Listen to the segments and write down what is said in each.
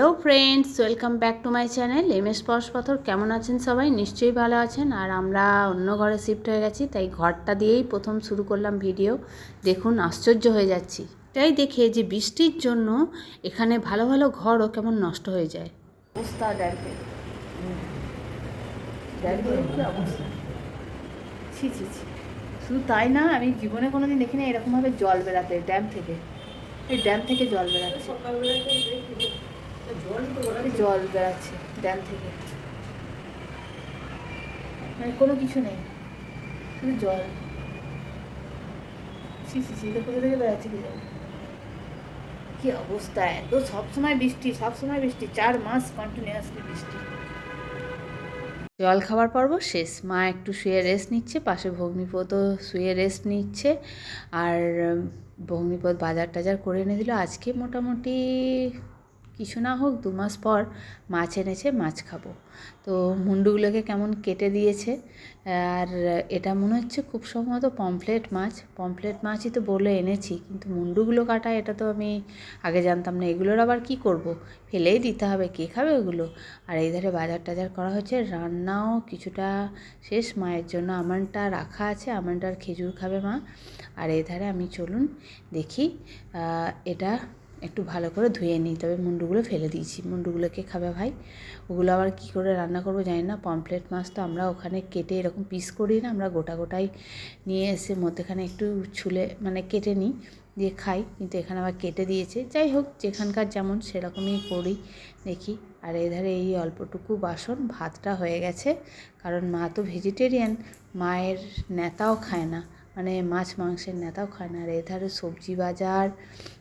Hello friends, welcome back to my channel M S পাথর। কেমন আছেন সবাই? নিশ্চয়ই ভালো আছেন। আর আমরা অন্য ঘরে শিফট হয়ে গেছি, তাই ঘরটা দিয়েই প্রথম শুরু করলাম ভিডিও। দেখুন, আশ্চর্য হয়ে যাচ্ছি। তাই দেখে যে বৃষ্টির জন্য এখানে ভালো ভালো ঘরও কেমন নষ্ট হয়ে যায়। অবস্থা শুধু তাই না, আমি জীবনে কোনো দিন দেখিনি এরকমভাবে জল বেরাতে ড্যাম থেকে। এই ড্যাম থেকে জল বেরাচ্ছে এই জল বেরাচ্ছে ড্যাম থেকে। মানে কোনো কিছু নেই, শুধু জল। ছি ছি এটা কোথা থেকে বেড়াচ্ছে কি জানি। কি অবস্থা, এত সবসময় বৃষ্টি সবসময় বৃষ্টি, চার মাস কন্টিনিউয়াসলি বৃষ্টি। জল খাবার পর্ব শেষ, মা একটু শুয়ে রেস্ট নিচ্ছে, পাশে ভগ্নিপদও শুয়ে রেস্ট নিচ্ছে, আর ভগ্নিপদ বাজার টাজার করে এনে দিল। আজকে মোটামুটি কিছু না হোক দু মাস পর মাছ এনেছে, মাছ খাব। তো মুন্ডুগুলোকে কেমন কেটে দিয়েছে, আর এটা মনে হচ্ছে খুব সম্ভবত পমফ্লেট মাছ। পমফ্লেট মাছই তো বলে এনেছি, কিন্তু মুন্ডুগুলো কাটা এটা তো আমি আগে জানতাম না। এগুলোর আবার কি করব? ফেলেই দিতে হবে, কে খাবে ওগুলো? আর এই ধারে বাজার টাজার করা হচ্ছে, রান্নাও কিছুটা শেষ। মায়ের জন্য আমানটা রাখা আছে আমানটার খেজুর খাবে মা। আর এই ধারে আমি চলুন দেখি এটা একটু ভালো করে ধুয়ে নিই। তবে মুন্ডুগুলো ফেলে দিয়েছি। মুন্ডুগুলোকে খাবে ভাই? ওগুলো আবার কী করে রান্না করব জানি না। পমফ্লেট মাছ তো আমরা ওখানে কেটে এরকম পিস করি না। আমরা গোটা গোটাই নিয়ে এসে মধ্যেখানে একটু ছুলে মানে কেটে নিই, দিয়ে খাই। কিন্তু এখানে আবার কেটে দিয়েছে। যাই হোক, যেখানকার যেমন সেরকমই করি, দেখি। আর এধারে এই অল্পটুকু বাসন, ভাতটা হয়ে গেছে। কারণ মা তো ভেজিটেরিয়ান মায়ের নেতাও খায় না। মানে মাছ মাংসের নেতাও খায় না। আর এধারে সবজি বাজার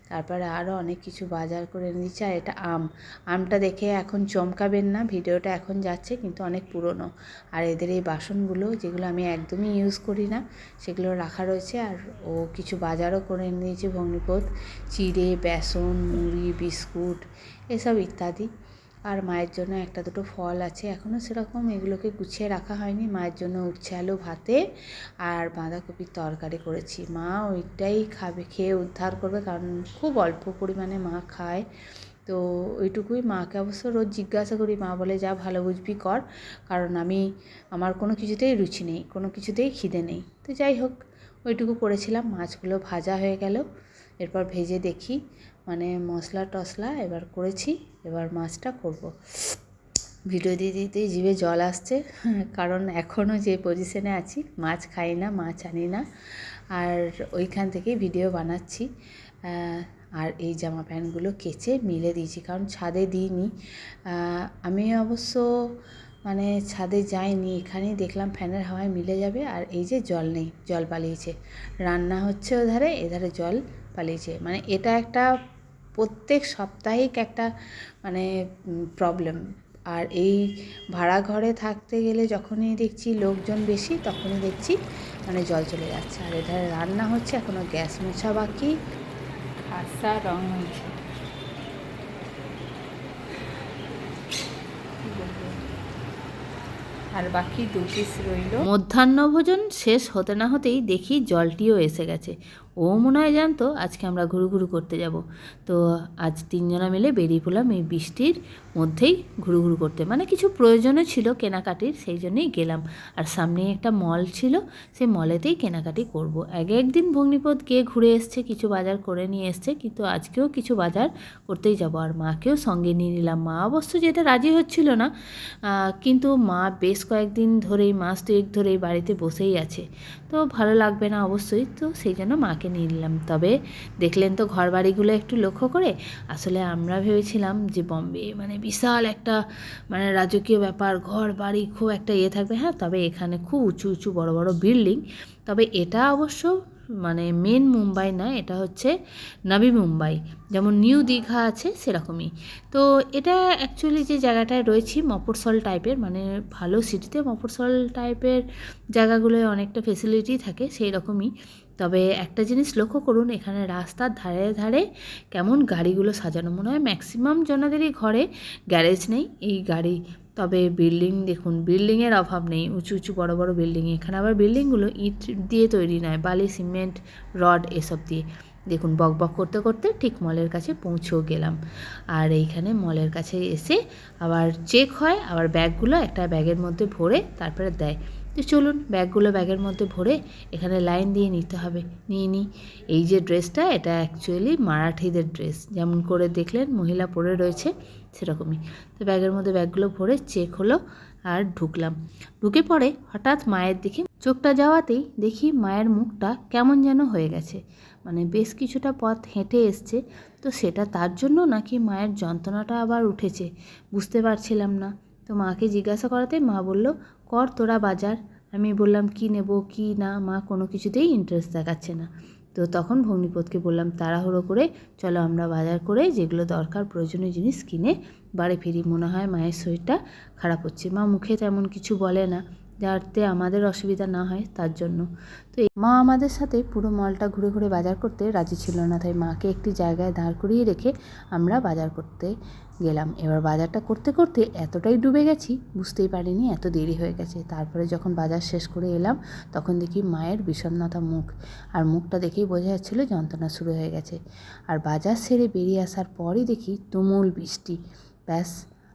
তারপরে আরও অনেক কিছু বাজার করে নিচ্ছে আর এটা আম। আমটা দেখে এখন চমকাবেন না, ভিডিওটা এখন যাচ্ছে কিন্তু অনেক পুরনো। আর এদের এই বাসনগুলো যেগুলো আমি একদমই ইউজ করি না, সেগুলো রাখা রয়েছে আর ও কিছু বাজারও করে নিয়েছে ভগ্নিপথ চিড়ে, বেসন, মুড়ি, বিস্কুট, এসব ইত্যাদি। আর মায়ের জন্য একটা দুটো ফল আছে। এখনও সেরকম এগুলোকে গুছিয়ে রাখা হয়নি। মায়ের জন্য উচ্ছে, আলু, ভাতে আর বাঁধাকপির তরকারি করেছি। মা ওইটাই খাবে, খেয়ে উদ্ধার করবে কারণ খুব অল্প পরিমাণে মা খায়। তো ওইটুকুই মাকে অবশ্য রোজ জিজ্ঞাসা করি, মা বলে যা ভালো বুঝবি কর। কারণ আমি, আমার কোনো কিছুতেই রুচি নেই, কোনো কিছুতেই খিদে নেই। তো যাই হোক, ওইটুকু করেছিলাম, মাছগুলো ভাজা হয়ে গেল। এরপর ভেজে দেখি। মানে মশলা টশলা এবার করেছি, এবার মাছটা করব। ভিডিও দিয়ে দিতেই জিভে জল আসছে, কারণ এখনও যে পজিশনে আছি, মাছ খাই না, মাছ আনি না, আর ওইখান থেকেই ভিডিও বানাচ্ছি। আর এই জামা প্যান্টগুলো কেচে মিলে দিয়েছি, কারণ ছাদে দিইনি। আমি অবশ্য মানে ছাদে যাইনি, এখানেই দেখলাম ফ্যানের হাওয়ায় মিলে যাবে, আর এই যে জল নেই, জল পালিয়েছে। রান্না হচ্ছে ওধারে, এধারে জল পালিয়েছে। মানে এটা একটা প্রত্যেক সাপ্তাহিক একটা মানে প্রবলেম আর এই ভাড়া ঘরে থাকতে গেলে যখনই দেখছি লোকজন বেশি তখনই দেখছি মানে জল চলে যাচ্ছে। আর এধারে রান্না হচ্ছে এখনও গ্যাস মোছা বাকি। আশা রং হয়েছে আর বাকি দু পিস রইল। মধ্যাহ্নভোজন শেষ হতে না হতেই দেখি জলটিও এসে গেছে। ও মনে হয় জানতো আজকে আমরা ঘুরু ঘুরু করতে যাব। তো আজ তিনজনা মিলে বেরিয়ে পড়লাম এই বৃষ্টির মধ্যেই ঘুরু ঘুরু করতে। মানে কিছু প্রয়োজনও ছিল কেনাকাটির, সেই জন্যই গেলাম। আর সামনে একটা মল ছিল, সেই মলেতেই কেনাকাটি করব। আগে একদিন ভগ্নিপদ গিয়ে ঘুরে এসছে, কিছু বাজার করে নিয়ে এসছে, কিন্তু আজকেও কিছু বাজার করতেই যাব। আর মাকেও সঙ্গে নিয়ে নিলাম। মা অবশ্য যেটা রাজি হচ্ছিল না কিন্তু মা বেশ কয়েকদিন ধরেই, মাস দুয়েক ধরেই বাড়িতে বসেই আছে। তো ভালো লাগবে না অবশ্যই, তো সেই জন্য মাকে নিয়ে নিলাম। তবে দেখলেন তো ঘর বাড়িগুলো একটু লক্ষ্য করে? আসলে আমরা ভেবেছিলাম যে বম্বে মানে বিশাল একটা মানে রাজকীয় ব্যাপার ঘর বাড়ি খুব একটা ইয়ে থাকবে। হ্যাঁ তবে এখানে খুব উঁচু উঁচু, বড় বড় বিল্ডিং তবে এটা অবশ্য মানে মেন মুম্বাই না, এটা হচ্ছে নবী মুম্বাই। যেমন নিউ দীঘা আছে সেরকমই। তো এটা অ্যাকচুয়ালি যে জায়গাটায় রয়েছি মফরসল টাইপের মানে ভালো সিটিতে মফরসল টাইপের জায়গাগুলোয় অনেকটা ফেসিলিটি থাকে সেই রকমই তবে একটা জিনিস লক্ষ্য করুন, এখানে রাস্তার ধারে ধারে কেমন গাড়িগুলো সাজানো। মনে হয় ম্যাক্সিমাম জনাদেরই ঘরে গ্যারেজ নেই, এই গাড়ি। তবে বিল্ডিং দেখুন বিল্ডিংয়ের অভাব নেই। উঁচু উঁচু, বড় বড় বিল্ডিং এখানে আবার বিল্ডিংগুলো ইট দিয়ে তৈরি নয়, বালি সিমেন্ট রড এসব দিয়ে। দেখুন, বক বক করতে করতে ঠিক মলের কাছে পৌঁছেও গেলাম। আর এইখানে মলের কাছে এসে আবার চেক হয়, আবার ব্যাগগুলো একটা ব্যাগের মধ্যে ভরে তারপরে দেয়। তো চলুন ব্যাগগুলো ব্যাগের মধ্যে ভরে এখানে লাইন দিয়ে নিতে হবে। নিয়ে নিই এই যে ড্রেসটা, এটা অ্যাকচুয়ালি মারাঠিদের ড্রেস। যেমন করে দেখলেন, মহিলা পরে রয়েছে সেরকমই। তো ব্যাগের মধ্যে ব্যাগগুলো ভরে চেক হলো আর ঢুকলাম। ঢুকে পরে হঠাৎ মায়ের দিকে। চোখটা যাওয়াতেই দেখি মায়ের মুখটা কেমন যেন হয়ে গেছে। মানে বেশ কিছুটা পথ হেঁটে এসছে। তো সেটা তার জন্য নাকি মায়ের যন্ত্রণাটা আবার উঠেছে? বুঝতে পারছিলাম না। তো মাকে জিজ্ঞাসা করাতে মা বলল, কর তোরা বাজার। আমি বললাম, কি নেব, কি না? মা কোনো কিছুতেই ইন্টারেস্ট দেখাচ্ছে না। তো তখন ভগ্নিপথকে বললাম, তাড়াহুড়ো করে চলো আমরা বাজার করে যেগুলো দরকার প্রয়োজনীয় জিনিস কিনে বাড়ি ফিরি। মনে হয় মায়ের শরীরটা খারাপ হচ্ছে। মা মুখে তেমন কিছু বলে না। যাতে আমাদের অসুবিধা না হয় তার জন্য। তো মা আমাদের সাথে পুরো মলটা ঘুরে ঘুরে বাজার করতে রাজি ছিল না, তাই মাকে একটি জায়গায় দাঁড় করিয়ে রেখে আমরা বাজার করতে গেলাম। এবার বাজারটা করতে করতে এতটাই ডুবে গেছি, বুঝতেই পারিনি এত দেরি হয়ে গেছে। তারপরে যখন বাজার শেষ করে এলাম, তখন দেখি মায়ের বিষণ্ণতা মুখ, আর মুখটা দেখেই বোঝা যাচ্ছিল যন্ত্রণা শুরু হয়ে গেছে। আর বাজার সেরে বেরিয়ে আসার পরই দেখি তুমুল বৃষ্টি। ব্যাস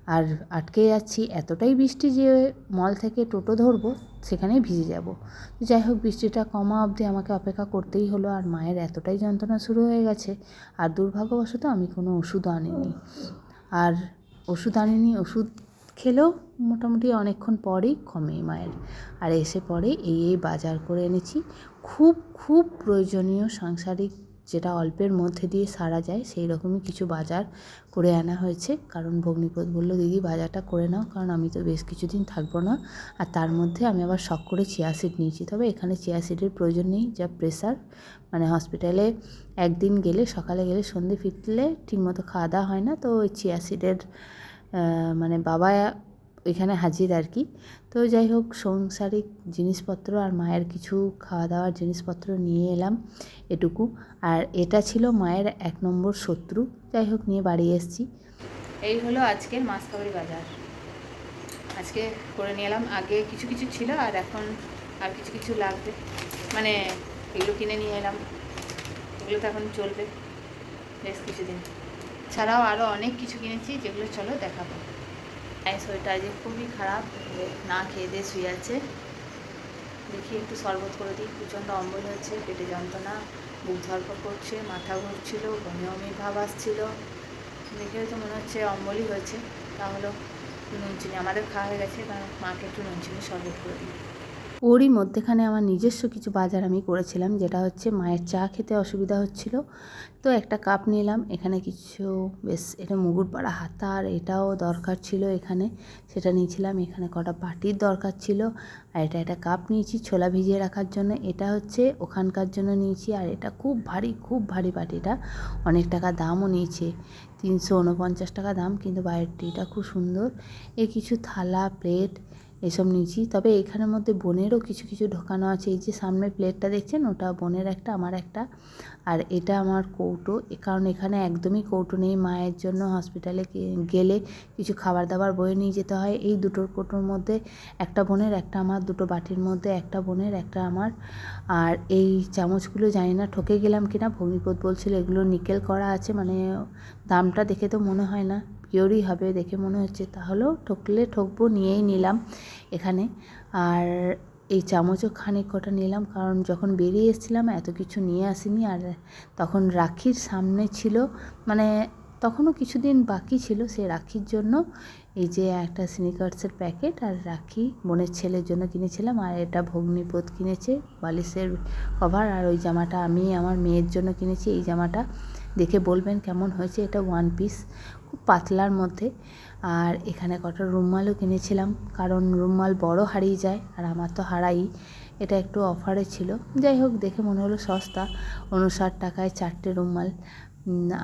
আর আটকে যাচ্ছি, এতটাই বৃষ্টি যে মল থেকে টোটো ধরবো, সেখানেই ভিজে যাব। যাই হোক, বৃষ্টিটা কমা অবধি আমাকে অপেক্ষা করতেই হলো আর মায়ের এতটাই যন্ত্রণা শুরু হয়ে গেছে। আর দুর্ভাগ্যবশত আমি কোনো ওষুধও আনিনি। আর ওষুধ আনিনি, ওষুধ খেলেও মোটামুটি অনেকক্ষণ পরেই কমে মায়ের। আর এসে পরে এই এই বাজার করে এনেছি। খুব খুব প্রয়োজনীয় সাংসারিক যেটা অল্পের মধ্যে দিয়ে সারা যায়, সেই রকমই কিছু বাজার করে আনা হয়েছে। কারণ ভগ্নিপদ বলল, দিদি, বাজারটা করে নাও, কারণ আমি তো বেশ কিছুদিন থাকব না। আর তার মধ্যে আমি আবার শখ করে চিয়া সিড নিয়েছি। তবে এখানে চিয়া সিডের প্রয়োজন নেই, যা প্রেশার মানে হসপিটালে একদিন গেলে, সকালে গেলে, সন্ধে ফিরলে ঠিকমতো খাওয়া দাওয়া হয় না। তো ওই চিয়া সিডের মানে বাবা ওইখানে হাজির আর কি। তো যাই হোক, সংসারিক জিনিসপত্র আর মায়ের কিছু খাওয়া দাওয়ার জিনিসপত্র নিয়ে এলাম এটুকু। আর এটা ছিল মায়ের এক নম্বর শত্রু। যাই হোক, নিয়ে বাড়ি এসেছি। এই হলো আজকের মাছকাবারি বাজার। আজকে করে নিয়ে এলাম। আগে কিছু কিছু ছিল আর এখন আর কিছু কিছু লাগবে। মানে এগুলো কিনে নিয়ে এলাম। এগুলো তো এখন চলবে। বেশ কিছুদিন। ছাড়াও আরও অনেক কিছু কিনেছি যেগুলো চলো দেখাবো। এই শরীরটা আজকে খুবই খারাপ না খেয়ে দিয়ে শুয়ে আছে। দেখি একটু শরবত করে দিই, প্রচণ্ড অম্বল হচ্ছে, পেটে যন্ত্রণা, বুক ধরপড় করছে, মাথা ঘুরছিল, বমি বমি ভাব আসছিল। দেখে তো মনে হচ্ছে অম্বলই হয়েছে। তাহলে নুন চিনি, আমাদের খাওয়া হয়ে গেছে, কারণ মাকে একটু নুন চিনি শরবত করে দিই। ওরই মধ্যেখানে আমার নিজস্ব কিছু বাজার আমি করেছিলাম, যেটা হচ্ছে মায়ের চা খেতে অসুবিধা হচ্ছিল। তো একটা কাপ নিলাম, এখানে কিছু, বেশ, এটা মুগুর পাড়া হাতা আর এটাও দরকার ছিল এখানে। সেটা নিয়েছিলাম, এখানে কটা বাটির দরকার ছিল। আর এটা একটা কাপ নিয়েছি ছোলা ভিজিয়ে রাখার জন্য। এটা হচ্ছে ওখানকার জন্য নিয়েছি, আর এটা খুব ভারী খুব ভারী বাটিটা অনেক টাকা দামও নিয়েছে, তিনশো উনপঞ্চাশ টাকা দাম, কিন্তু বাটিটা খুব সুন্দর। এ কিছু থালা, প্লেট এসব নিয়েছি। তবে এখানের মধ্যে বোনেরও কিছু কিছু ঢোকানো আছে। এই যে সামনের প্লেটটা দেখছেন? ওটা বোনের একটা, আমার একটা। আর এটা আমার কৌটো। কারণ এখানে একদমই কৌটো নেই। মায়ের জন্য হসপিটালে গেলে কিছু খাবার দাবার বয়ে নিয়ে যেতে হয়। এই দুটোর কৌটোর মধ্যে একটা বোনের, একটা আমার দুটো বাটির মধ্যে, একটা বোনের, একটা আমার। আর এই চামচগুলো জানি না ঠকে গেলাম কিনা। ভগ্নিপদ বলছিল এগুলো নিকেল করা আছে। মানে দামটা দেখে তো মনে হয় না। পিওরই হবে দেখে মনে হচ্ছে, তাহলেও ঠকলে ঠকবো, নিয়েই নিলাম এখানে। আর এই চামচও খানিক কটা নিলাম, কারণ যখন বেরিয়ে এসেছিলাম এত কিছু নিয়ে আসিনি, আর তখন রাখির সামনে ছিল মানে তখনও কিছুদিন বাকি ছিল সে রাখির জন্য। এই যে একটা স্নিকার্সের প্যাকেট আর রাখি বোনের ছেলের জন্য কিনেছিলাম, আর এটা ভগ্নিপথ কিনেছে, বালিশের কভার আর ওই জামাটা আমি আমার মেয়ের জন্য কিনেছি, এই জামাটা। দেখে বলবেন কেমন হয়েছে, এটা ওয়ান পিস খুব পাতলার মধ্যে। আর এখানে কটা রুমালও কিনেছিলাম, কারণ রুমাল বড় হারিয়ে যায়, আর আমার তো হারাই এটা একটু অফারে ছিল। যাই হোক, দেখে মনে হলো সস্তা। উনষাট টাকায় চারটে রুমাল।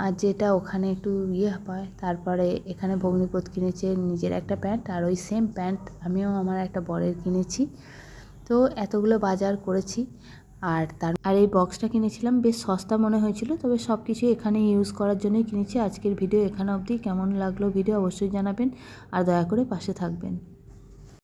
আর যেটা ওখানে একটু ইয়ে পায় তারপরে এখানে ভগ্নিপথ কিনেছে নিজের একটা প্যান্ট, আর ওই সেম প্যান্ট আমিও আমার একটা বরের কিনেছি। তো এতগুলো বাজার করেছি। আর তার, আর এই বক্সটা কিনেছিলাম, বেশ সস্তা মনে হয়েছিল, তবে সব কিছু এখানে ইউজ করার জন্যই কিনেছি। আজকের ভিডিও এখানে অবধি। কেমন লাগল ভিডিও অবশ্যই জানাবেন, আর দয়া করে পাশে থাকবেন।